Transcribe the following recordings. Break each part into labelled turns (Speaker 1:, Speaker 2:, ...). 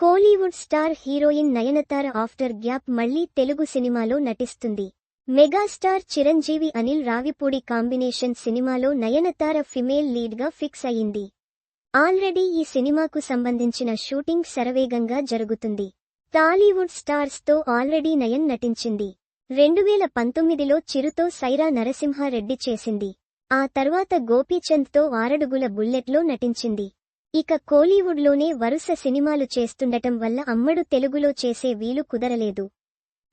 Speaker 1: Kollywood star heroine Nayanthara after gap మళ్ళీ తెలుగు సినిమాలో నటిస్తుంది. మెగాస్టార్ చిరంజీవి అనిల్ రావిపూడి కాంబినేషన్ సినిమాలో నయనతార ఫిమేల్ లీడ్గా ఫిక్స్ అయింది. ఆల్రెడీ ఈ సినిమాకు సంబంధించిన షూటింగ్ శరవేగంగా జరుగుతుంది. టాలీవుడ్ స్టార్స్తో ఆల్రెడీ నయన్ నటించింది. రెండువేల పంతొమ్మిదిలో చిరుతో సైరా నరసింహారెడ్డి చేసింది. ఆ తర్వాత గోపీచంద్తో ఆరడుగుల బుల్లెట్లో నటించింది. ఇక కోలీవుడ్లోనే వరుస సినిమాలు చేస్తుండటం వల్ల అమ్మడు తెలుగులో చేసే వీలు కుదరలేదు.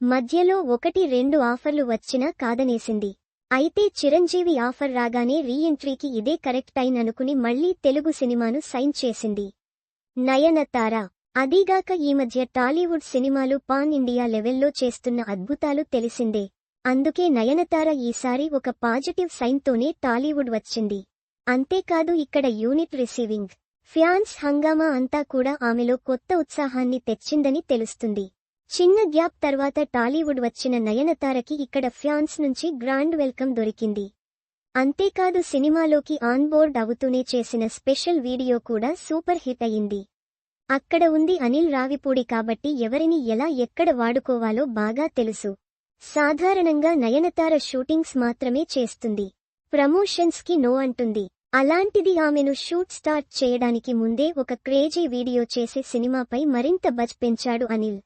Speaker 1: మధ్యలో ఒకటి రెండు ఆఫర్లు వచ్చినా కాదనేసింది. అయితే చిరంజీవి ఆఫర్ రాగానే రీఎంట్రీకి ఇదే కరెక్ట్ టైం అనుకుని మళ్ళీ తెలుగు సినిమాను సైన్ చేసింది. నయనతార. అదీగాక ఈ మధ్య టాలీవుడ్ సినిమాలు పాన్ ఇండియా లెవెల్లో చేస్తున్న అద్భుతాలు తెలిసిందే. అందుకే నయనతార ఈసారి ఒక పాజిటివ్ సైన్తోనే టాలీవుడ్ వచ్చింది. అంతేకాదు ఇక్కడ యూనిట్ రిసీవింగ్. ఫ్యాన్స్ హంగామా అంతా కూడా ఆమెలో కొత్త ఉత్సాహాన్ని తెచ్చిందని తెలుస్తుంది. చిన్న గ్యాప్ తర్వాత టాలీవుడ్ వచ్చిన నయనతారకి ఇక్కడ ఫ్యాన్స్ నుంచి గ్రాండ్ వెల్కమ్ దొరికింది. అంతేకాదు సినిమాలోకి ఆన్బోర్డ్ అవుతూనే చేసిన స్పెషల్ వీడియో కూడా సూపర్ హిట్ అయింది. అక్కడ ఉంది అనిల్ రావిపూడి కాబట్టి ఎవరిని ఎలా ఎక్కడ వాడుకోవాలో బాగా తెలుసు. సాధారణంగా నయనతార షూటింగ్స్ మాత్రమే చేస్తుంది. ప్రమోషన్స్కి నో అంటుంది. అలాంటిది ఆమెను షూట్ స్టార్ట్ చేయడానికి ముందే ఒక క్రేజీ వీడియో చేసే సినిమాపై మరింత బజ్ పెంచాడు అనిల్.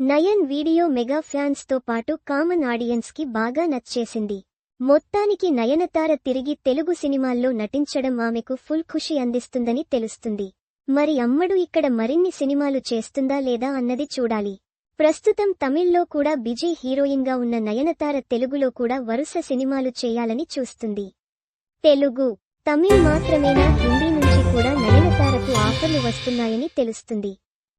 Speaker 1: నయన్ వీడియో మెగా ఫ్యాన్స్తో పాటు కామన్ ఆడియన్స్కి బాగా నచ్చేసింది. మొత్తానికి నయనతార తిరిగి తెలుగు సినిమాల్లో నటించడం ఆమెకు ఫుల్ ఖుషి అందిస్తుందని తెలుస్తుంది. మరి అమ్మడు ఇక్కడ మరిన్ని సినిమాలు చేస్తుందా లేదా అన్నది చూడాలి. ప్రస్తుతం తమిళ్ళో కూడా బిజీ హీరోయిన్గా ఉన్న నయనతార తెలుగులో కూడా వరుస సినిమాలు చేయాలని చూస్తుంది. తెలుగు తమిళ్ మాత్రమేనా హిందీ నుంచి కూడా నయనతారకు ఆఫర్లు వస్తున్నాయని తెలుస్తుంది.